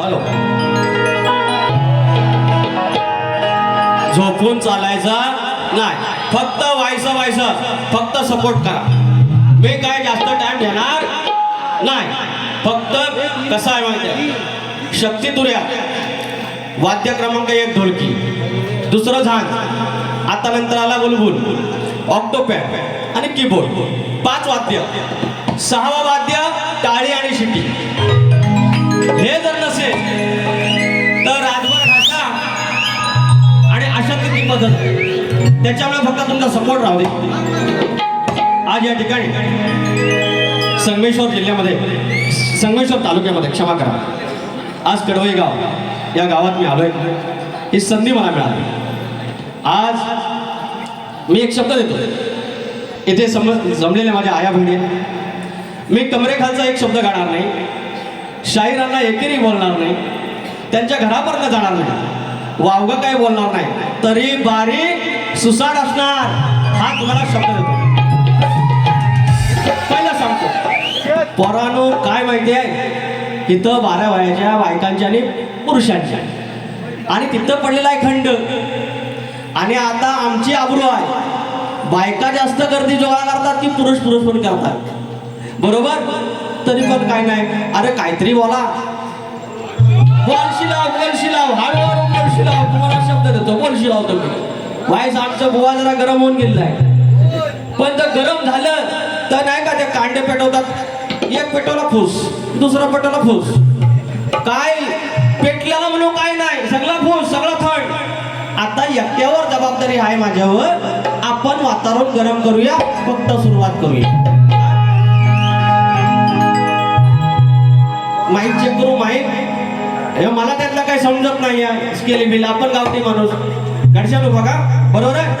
Hello. झोपून चालायचा नाही. फक्त व्हायचं व्हायचं. फक्त सपोर्ट करा. मी काय जास्त टाइम घेणार नाही. फक्त कसं आहे माहिती शक्ती तुर्या वाद्य क्रमांक एक ढोलकी. दुसरं झांज आता नंतर आला बुलबुल ऑक्टोपॅड. आणि कीबोर्ड पाच वाद्य. सहावा वाद्य टाळी आणि शिटी. हे जर नसेल तर राजभर भाषा आणि अशांती मदत त्याच्यामुळे फक्त तुमचा सपोर्ट राहू दे. आज या ठिकाणी संगमेश्वर जिल्ह्यामध्ये संगमेश्वर तालुक्यामध्ये क्षमा करा. आज कडवई गाव या गावात मी आलोय. ही संधी मला मिळाली. आज मी एक शब्द देतो. इथे सम जमलेल्या माझ्या आया बहिणी मी कमरेखालचा एक शब्द गाणार नाही. शाहिरांना एकेरी बोलणार नाही. त्यांच्या घरापर्यंत जाणार नाही. वावगं काही बोलणार नाही. तरी बारी सुसाट असणार. हा तुम्हाला शब्द देतो. पहिला सांगतो. पोरानो काय माहिती आहे? इथं बारा वयाच्या बायकांच्या आणि पुरुषांच्या आणि तिथं पडलेला आहे खंड. आणि आता आमची आबरू आहे. बायका जास्त गर्दी जोगा करतात की पुरुष पुरुष पण करतात. बरोबर? तरी पण काय नाही. अरे काहीतरी बोला. बोलशी लाव बोलशी लाव. हळूहळू बोलशी लाव. तुम्हाला शब्द देतो. बोलशी लाव तुम्ही. वाईस आमचा बुवा जरा गरम होऊन गेलाय पण जर गरम झालं तर नाही का ते कांडे पेटवतात? एक पेटवला फूस दुसरा पेटवला फूस. काय? पेटल्याला म्हणून काय नाही. सगळा फूस सगळं थंड. आता एकट्यावर जबाबदारी आहे माझ्यावर. आपण वातावरण गरम करूया. फक्त सुरुवात करूया. माहीत चेक करू माहीत. मला त्यातलं काही समजत नाही आहे स्केली बिल आपण गावठी माणूस. गडशालू बघा. बरोबर आहे?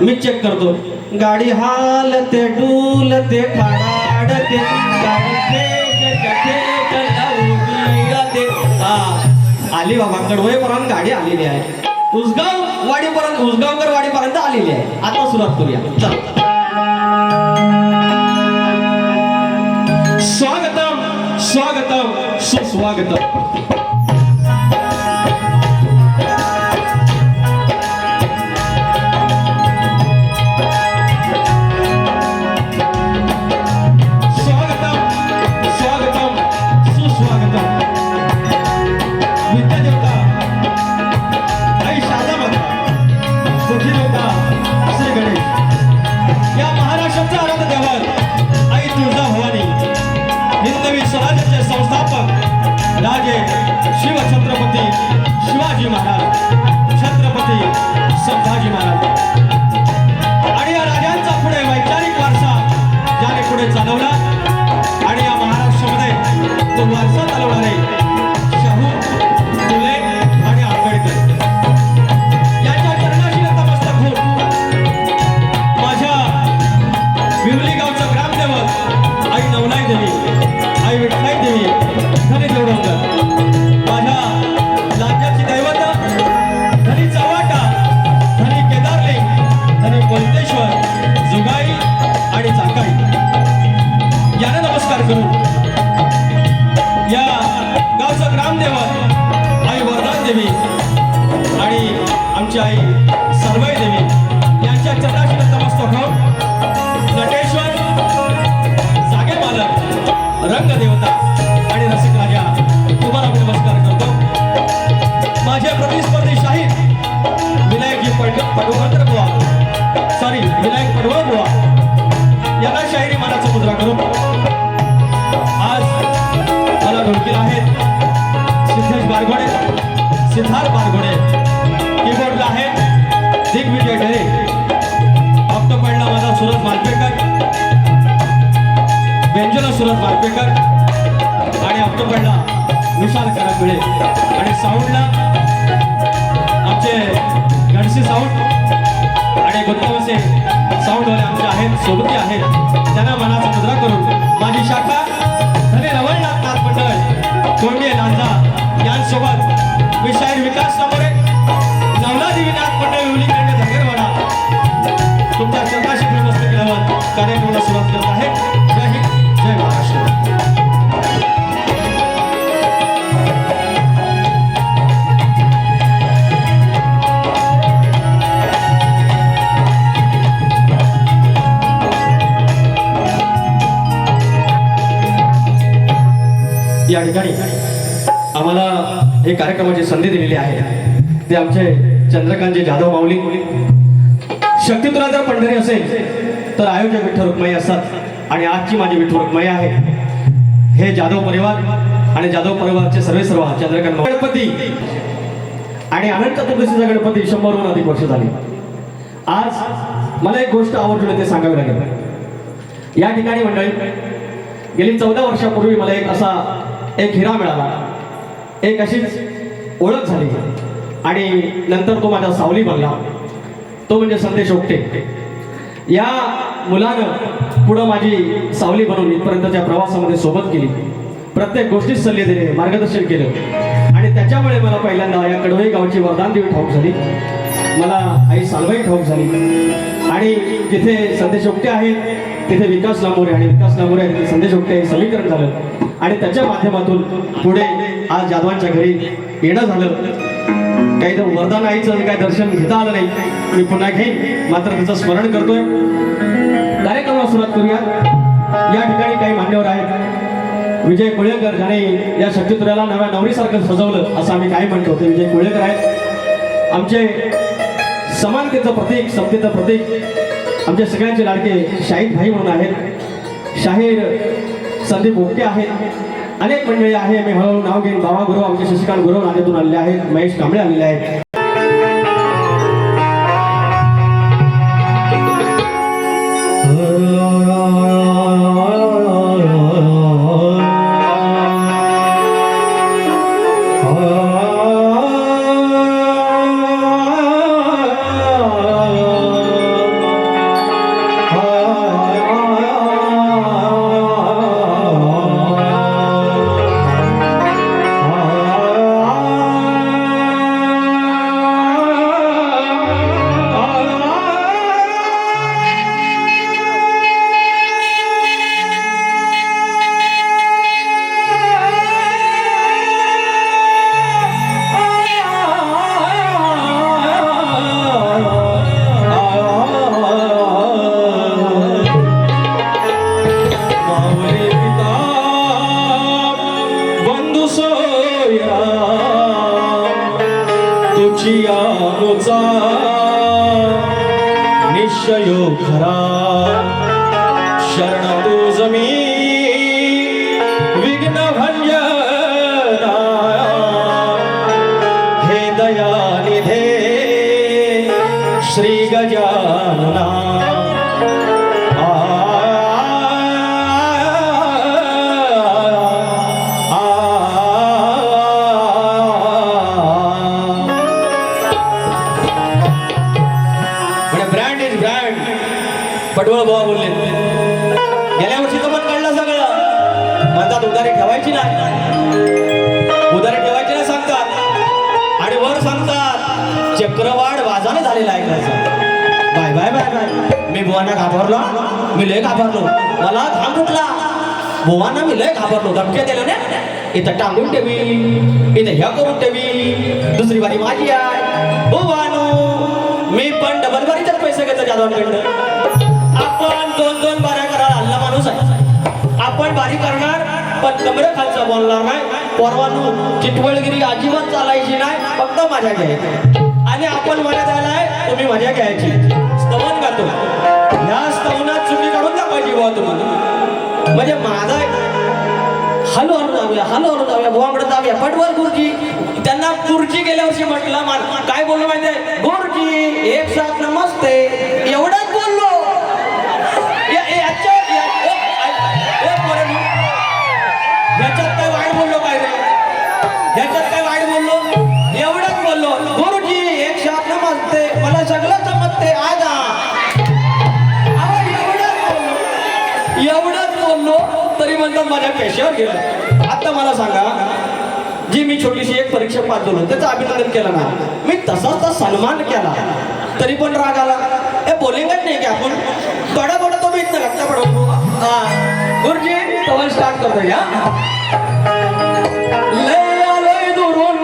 मी चेक करतो. गाडी हालते डुलते खाडाडते ते फेक, हा. आली बाबा कडवईपर्यंत गाडी आलेली आहे. उसगाव वाडीपर्यंत उसगावकर वाडीपर्यंत आलेली आहे. आता सुरुवात करूया. चला. सुस्वागतम विनायकजी बुवा. सॉरी विनायक पडवळ बुवा. याला शाहिरी मानाचा मुद्रा करून आज मला ढोलकीला आहेत सिद्धेश बारगोडे सिद्धार्थ बारगोडे. कीबोर्डला आहेत दिग्विजय ढेरे पडला माझा सुरत मालपेकर. व्यंजना सुरत मालपेकर. आणि ऑक्टोपॅडला विशाल करापिळे आणि साऊंडला आमचे गणसी साऊंड आणि गुंतवसे साऊंडवाले आमचे आहेत सोबती आहेत. त्यांना मनाचा मुद्रा करून माझी शाखा धने रवळनाथ नाथ मंडळ कोंडे नांजा यांसोबत मी शाहीर विकास समोरे नवलादेवीनाथ मंडळ विवली धगेरवाडा तुमच्या चरणाशी नमस्ते केल्यावर कार्यक्रमाला सुरुवात करत आहे. जय हिंद जय महाराष्ट्र. या ठिकाणी आम्हाला हे कार्यक्रमाची संधी दिलेली आहे. ते आमचे चंद्रकांतजी जाधव माऊली. शक्ती तुला जर पंढरी असेल तर आयोजक विठ्ठल रुक्मयी असतात आणि आजची माझी विठ्ठल रुक्मयी आहे. हे जाधव परिवार आणि जाधव परिवारचे सर्वे सर्व चंद्रकांत गणपती आणि अनंत चतुर्दशीचा गणपती शंभरहून अधिक वर्ष झाली. आज मला एक गोष्ट आवडली ते सांगावी लागेल. या ठिकाणी मंडळी गेली चौदा वर्षापूर्वी मला एक असा एक हिरा मिळाला. एक अशीच ओळख झाली. आणि नंतर तो माझा सावली बनला. तो म्हणजे संदेश ओकटे. या मुलानं पुढं माझी सावली बनवून इथपर्यंतच्या प्रवासामध्ये सोबत केली. प्रत्येक गोष्टीत सल्ले दिले मार्गदर्शन केलं. आणि त्याच्यामुळे मला पहिल्यांदा या कडवई गावची वरदान देवी ठाऊक झाली. मला आई सालवाई ठाऊक झाली. आणि जिथे संदेश ओकटे आहेत तिथे विकास लांबोरे आणि विकास लांबोरे संदेश ओकटे हे समीकरण झालं. आणि त्याच्या माध्यमातून पुढे आज जाधवांच्या घरी येणं झालं. काही तर वरदान आईचं काही दर्शन घेता आलं नाही. मी पुन्हा घेईन मात्र त्याचं स्मरण करतोय. कार्यक्रमाला सुरुवात करूया. या ठिकाणी काही मान्यवर आहेत. विजय कुळेकर ज्याने या शक्तितुऱ्याला नव्या नवरीसारखं सजवलं असं आम्ही काय म्हणतो. ते विजय कुळेकर आहेत. आमचे समानतेचं प्रतीक समतेचं प्रतीक आमचे सगळ्यांचे लाडके शाहीद भाई म्हणून आहेत. शाहीर संदीप ओके आहेत. अनेक मंडळी आहे. मी हळूहळू नाव घेईन बाबा गुरु आमचे शशिकांत गुरु नात्यातून आलेले आहेत. महेश कांबळे आलेले आहेत. तुझी आमोचा निश्चयो हो खरा. बुवांना घाबरलो. मी लय घाबरलो. मला घाम फुटला. बोवांना मी लय घाबरलो. धमक्या दिल्या ना इथं टांगून ठेवी. इथं ह्या करून ठेवी. दुसरी बारी माझी आहे. बुवानो मी पण डबल बारीच्याच पैसे घेतो जाधवांकडनं. आपण दोन दोन बाऱ्या करायला हल्ला माणूस आहे. आपण बारी करणार पण कमरे खालचा बोलणार नाही. परवानू चिटवळगिरी अजिबात चालायची नाही फक्त माझ्या घ्यायची. आणि आपण माझ्या द्यायला आहे तुम्ही माझ्या घ्यायची. स्तवन गातो. ह्या स्तवनात चुकी काढून दाखवायची बुवा तुम्हाला. म्हणजे माझा हॅलो हॅलो जाऊया हॅलो हॅलो जाऊया बुवाकडे जाऊया. पटवर गुरुजी त्यांना गुरुजी गेल्या वर्षी म्हटलं मान काय बोललो माहिती गुरुजी एक साथ नमस्ते. एवढंच बोललो. या- या- ह्याच्यात काय वाईट बोललो काय रे? ह्याच्यात काय वाईट बोललो? एवढंच बोललो. गुरुजी एक साथ नमस्ते. मला सगळं समजते आज. बोललो तरी म्हणतात माझ्या पेशावर गेलं. आता मला सांगा जी मी छोटीशी एक परीक्षा पास झालो त्याचं अभिनंदन केलं ना? मी तसाच सन्मान केला. तरी पण राग आला. हे बोलिंगच नाही की आपण? कडा थोडा तो मी इथं घट्टा पडवतो गुरुजी तवन स्टार्ट करतो या लय आलोय दुरून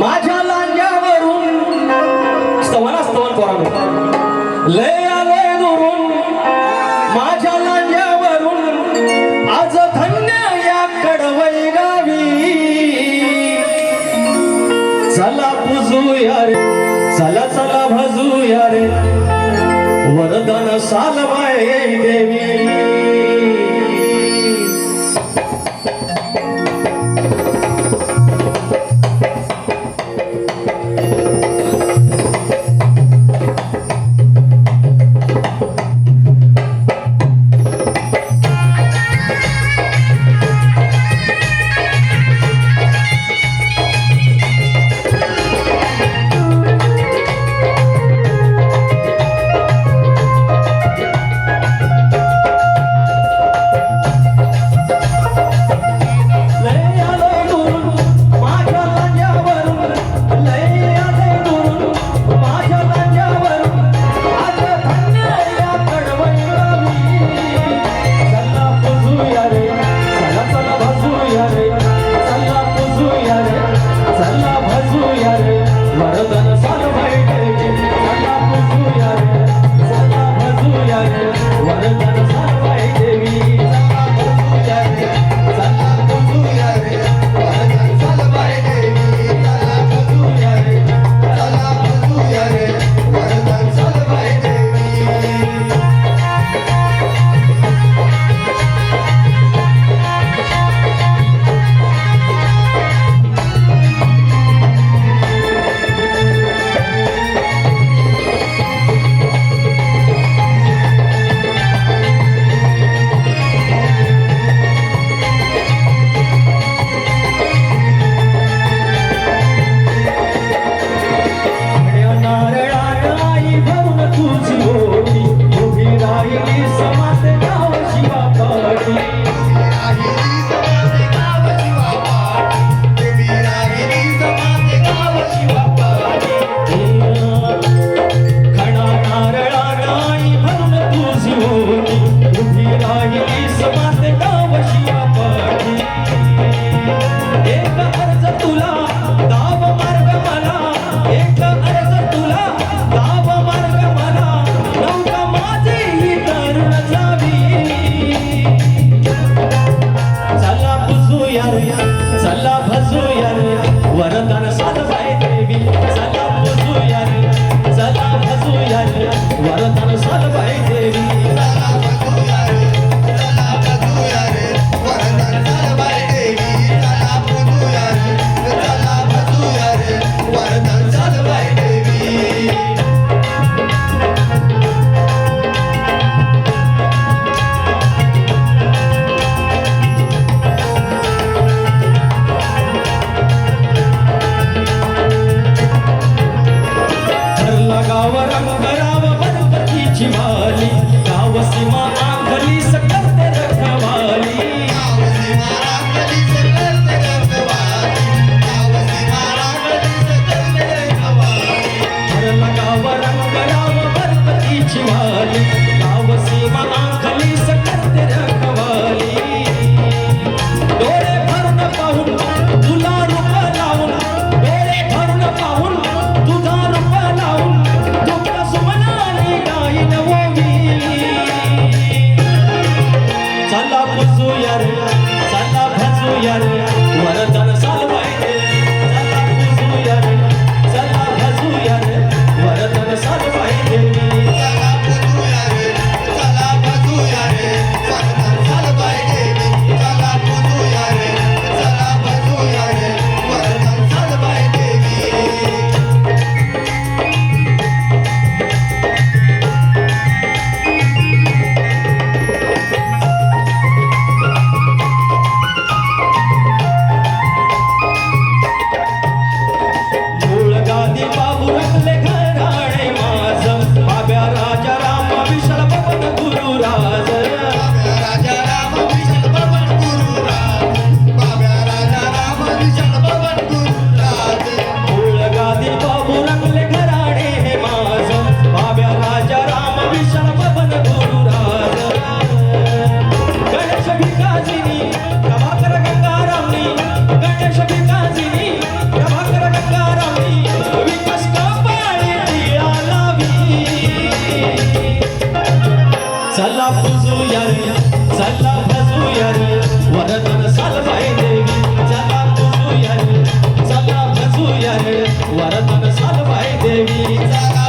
माझ्या लांजावरून स्तवन स्तवन पोरानो. लय चला पुजूया रे चला चला भजूया रे. वरदान सालबाई देवी. चला भजूया वरदान साधवाय देवी. वरदन सालबाई देवीचा.